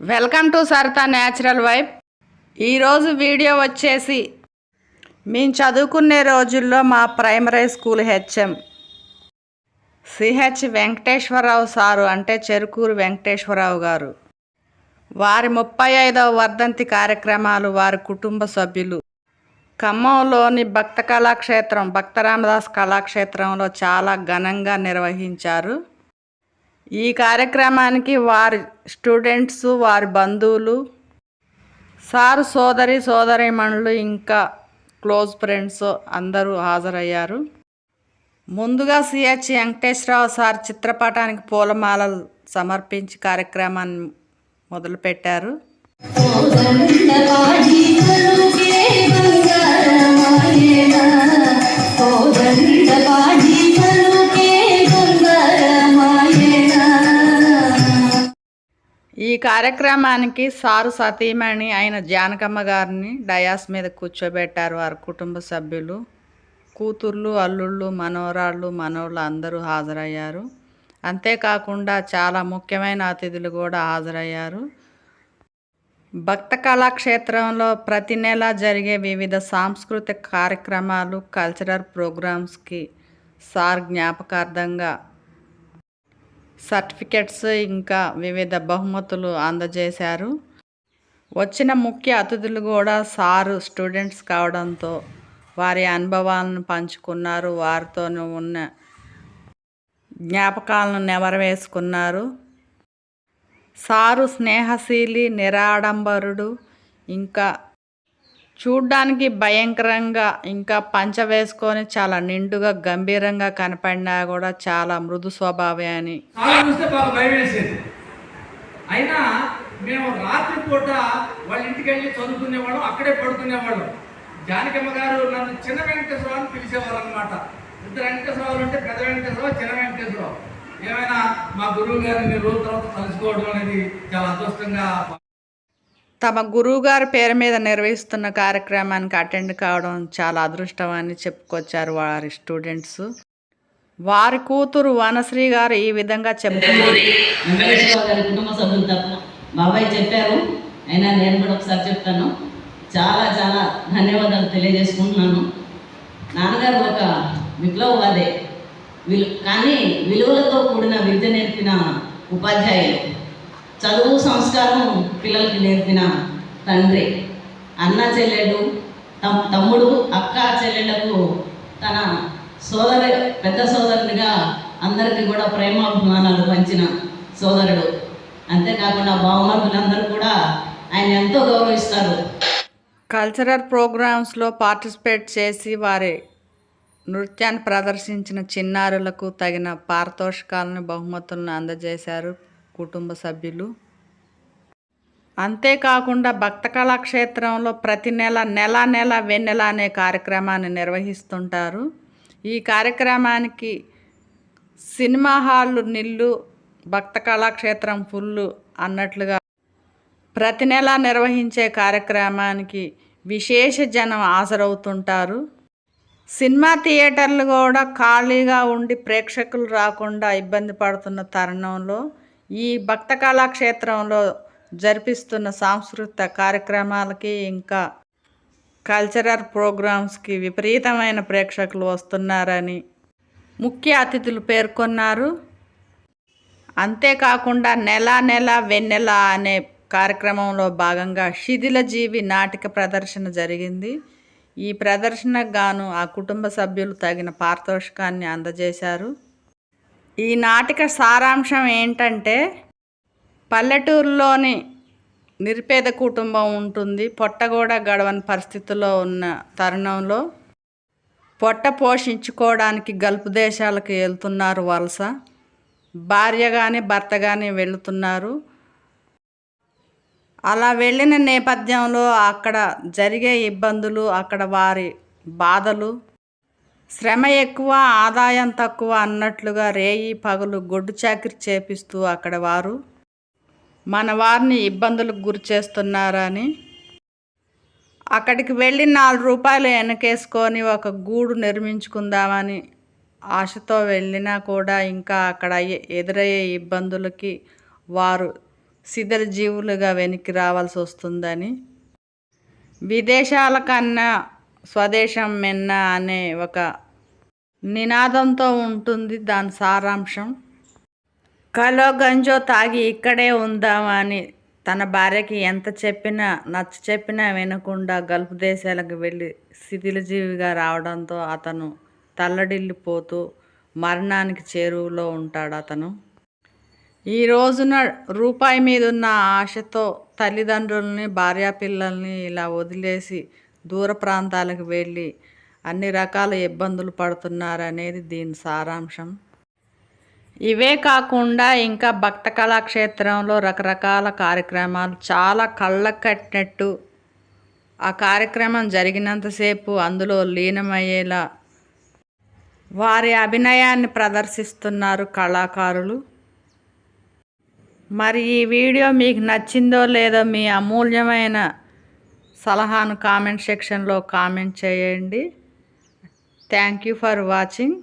Welcome to Saritha natural vibe. ఈరోజు video వచ్చేసి మేము చదువుకునే రోజుల్లో మా primary school HM CH Venkateswararao sir అంటే చెరుకూరు వెంకటేశ్వరరావు గారు. వారి ముప్పై ఐదవ వర్ధంతి కార్యక్రమాలు వారి కుటుంబ సభ్యులు. ఖమ్మంలోని భక్త కళాక్షేత్రం భక్తరామదాస్ కళాక్షేత్రంలో చాలా ఘనంగా నిర్వహించారు. ఈ కార్యక్రమానికి వారి స్టూడెంట్స్ వారి బంధువులు సార్ సోదరి సోదరిమణులు ఇంకా క్లోజ్ ఫ్రెండ్స్ అందరూ హాజరయ్యారు. ముందుగా సిహెచ్ వెంకటేశ్వరరావు సార్ చిత్రపటానికి పూలమాలలు సమర్పించి కార్యక్రమాన్ని మొదలుపెట్టారు. కోదండవాడి ఈ కార్యక్రమానికి సారు సతీమణి అయిన జానకమ్మ గారిని డయాస్ మీద కూర్చోబెట్టారు వారి కుటుంబ సభ్యులు. కూతుర్లు అల్లుళ్ళు మనవరాళ్ళు మనవళ్ళు అందరూ హాజరయ్యారు. అంతేకాకుండా చాలా ముఖ్యమైన అతిథులు కూడా హాజరయ్యారు. భక్త కళాక్షేత్రంలో ప్రతి నెల జరిగే వివిధ సాంస్కృతిక కార్యక్రమాలు కల్చరల్ ప్రోగ్రామ్స్కి సార్ జ్ఞాపకార్థంగా సర్టిఫికెట్స్ ఇంకా వివిధ బహుమతులు అందజేశారు. వచ్చిన ముఖ్య అతిథులు కూడా సారు స్టూడెంట్స్ కావడంతో వారి అనుభవాలను పంచుకున్నారు. వారితో ఉన్న జ్ఞాపకాలను నెవరవేసుకున్నారు సారు స్నేహశీలి నిరాడంబరుడు ఇంకా చూడ్డానికి భయంకరంగా ఇంకా పంచ వేసుకొని చాలా నిండుగా గంభీరంగా కనపడినా కూడా చాలా మృదు స్వభావే అని. అయినా మేము రాత్రి పూట వాళ్ళ ఇంటికి వెళ్ళి చదువుకునేవాళ్ళం అక్కడే పడుకునేవాళ్ళం. జానకమ్మ గారు నన్ను చిన్న వెంకటేశ్వరరావు అని పిలిచేవారు అనమాట ఇద్దరు వెంకటేశ్వరరావు అంటే పెద్ద వెంకటేశ్వరరావు చిన్న వెంకటేశ్వరరావు ఏమైనా మా గురువు గారిని రోజు తర్వాత కలుసుకోవడం అనేది చాలా అదృష్టంగా తమ గురువుగారి పేరు మీద నిర్వహిస్తున్న కార్యక్రమానికి అటెండ్ కావడం చాలా అదృష్టం అని చెప్పుకొచ్చారు వారి స్టూడెంట్స్. వారి కూతురు వనశ్రీ గారు ఈ విధంగా చెప్తారు బాబాయ్ చెప్పారు. అయినా నేను కూడా ఒకసారి చెప్తాను. చాలా చాలా ధన్యవాదాలు తెలియజేసుకుంటున్నాను. నాన్నగారు ఒక విప్లవవాదే. విలు కానీ విలువలతో కూడిన విద్య నేర్పిన ఉపాధ్యాయులు. చదువు సంస్కారం పిల్లలకి నేర్పిన తండ్రి. అన్న చెల్లెడు తమ తమ్ముడు అక్క చెల్లెళ్ళకు తన సోదరు పెద్ద సోదరునిగా అందరికీ కూడా ప్రేమాభిమానాలు పంచిన సోదరుడు. అంతేకాకుండా బావమరుదులందరూ కూడా ఆయన ఎంతో గౌరవిస్తారు. కల్చరల్ ప్రోగ్రామ్స్లో పార్టిసిపేట్ చేసి వారి నృత్యాన్ని ప్రదర్శించిన చిన్నారులకు తగిన పారితోషికాలను బహుమతులను అందజేశారు. కుటుంబ సభ్యులు. అంతేకాకుండా భక్త కళాక్షేత్రంలో ప్రతి నెల నెల నెల వెన్నెల అనే కార్యక్రమాన్ని నిర్వహిస్తుంటారు. ఈ కార్యక్రమానికి సినిమా హాళ్ళు నిల్లు భక్త కళాక్షేత్రం ఫుల్లు అన్నట్లుగా ప్రతి నెల నిర్వహించే కార్యక్రమానికి విశేష జనం హాజరవుతుంటారు. సినిమా థియేటర్లు కూడా ఖాళీగా ఉండి ప్రేక్షకులు రాకుండా ఇబ్బంది పడుతున్న తరుణంలో ఈ భక్త కళాక్షేత్రంలో జరిపిస్తున్న సాంస్కృతిక కార్యక్రమాలకి ఇంకా కల్చరల్ ప్రోగ్రామ్స్కి విపరీతమైన ప్రేక్షకులు వస్తున్నారని ముఖ్య అతిథులు పేర్కొన్నారు. అంతేకాకుండా నెల నెల వెన్నెల అనే కార్యక్రమంలో భాగంగా శిథిలజీవి నాటిక ప్రదర్శన జరిగింది. ఈ ప్రదర్శనకు గాను ఆ కుటుంబ సభ్యులు తగిన పారితోషికాన్ని అందజేశారు. ఈ నాటిక సారాంశం ఏంటంటే పల్లెటూరులోని నిరుపేద కుటుంబం ఉంటుంది. పొట్ట కూడా గడవని పరిస్థితుల్లో ఉన్న తరుణంలో పొట్ట పోషించుకోవడానికి గల్ఫ్ దేశాలకు వెళ్తున్నారు వలస. భార్య కానీ భర్త కానీ వెళుతున్నారు. అలా వెళ్ళిన నేపథ్యంలో అక్కడ జరిగే ఇబ్బందులు అక్కడ వారి బాధలు శ్రమ ఎక్కువ ఆదాయం తక్కువ అన్నట్లుగా రేయి పగలు గొడ్డు చాకిరి చేపిస్తూ అక్కడ వారు మన వారిని ఇబ్బందులకు గురి చేస్తున్నారని. అక్కడికి వెళ్ళి నాలుగు రూపాయలు వెనకేసుకొని ఒక గూడు నిర్మించుకుందామని ఆశతో వెళ్ళినా కూడా ఇంకా అక్కడ ఎదురయ్యే ఇబ్బందులకి వారు శిథిల జీవులుగా వెనక్కి రావాల్సి వస్తుందని. విదేశాల కన్నా స్వదేశం మెన్న అనే ఒక నినాదంతో ఉంటుంది దాని సారాంశం. కలో గంజో తాగి ఇక్కడే ఉందామని తన భార్యకి ఎంత చెప్పినా నచ్చ చెప్పినా వినకుండా గల్ఫ్ దేశాలకు వెళ్ళి శిథిలజీవిగా రావడంతో అతను తల్లడిల్లిపోతూ మరణానికి చేరువలో ఉంటాడు అతను. ఈ రోజున రూపాయి మీద ఉన్న ఆశతో తల్లిదండ్రుల్ని భార్యా పిల్లల్ని ఇలా వదిలేసి దూర ప్రాంతాలకు వెళ్ళి అన్ని రకాల ఇబ్బందులు పడుతున్నారనేది దీని సారాంశం. ఇవే కాకుండా ఇంకా భక్త కళాక్షేత్రంలో రకరకాల కార్యక్రమాలు చాలా కళ్ళకు కట్టినట్టు ఆ కార్యక్రమం జరిగినంతసేపు అందులో లీనమయ్యేలా వారి అభినయాన్ని ప్రదర్శిస్తున్నారు కళాకారులు. మరి ఈ వీడియో మీకు నచ్చిందో లేదో మీ అమూల్యమైన సలహాను కామెంట్ సెక్షన్లో కామెంట్ చేయండి. Thank you for watching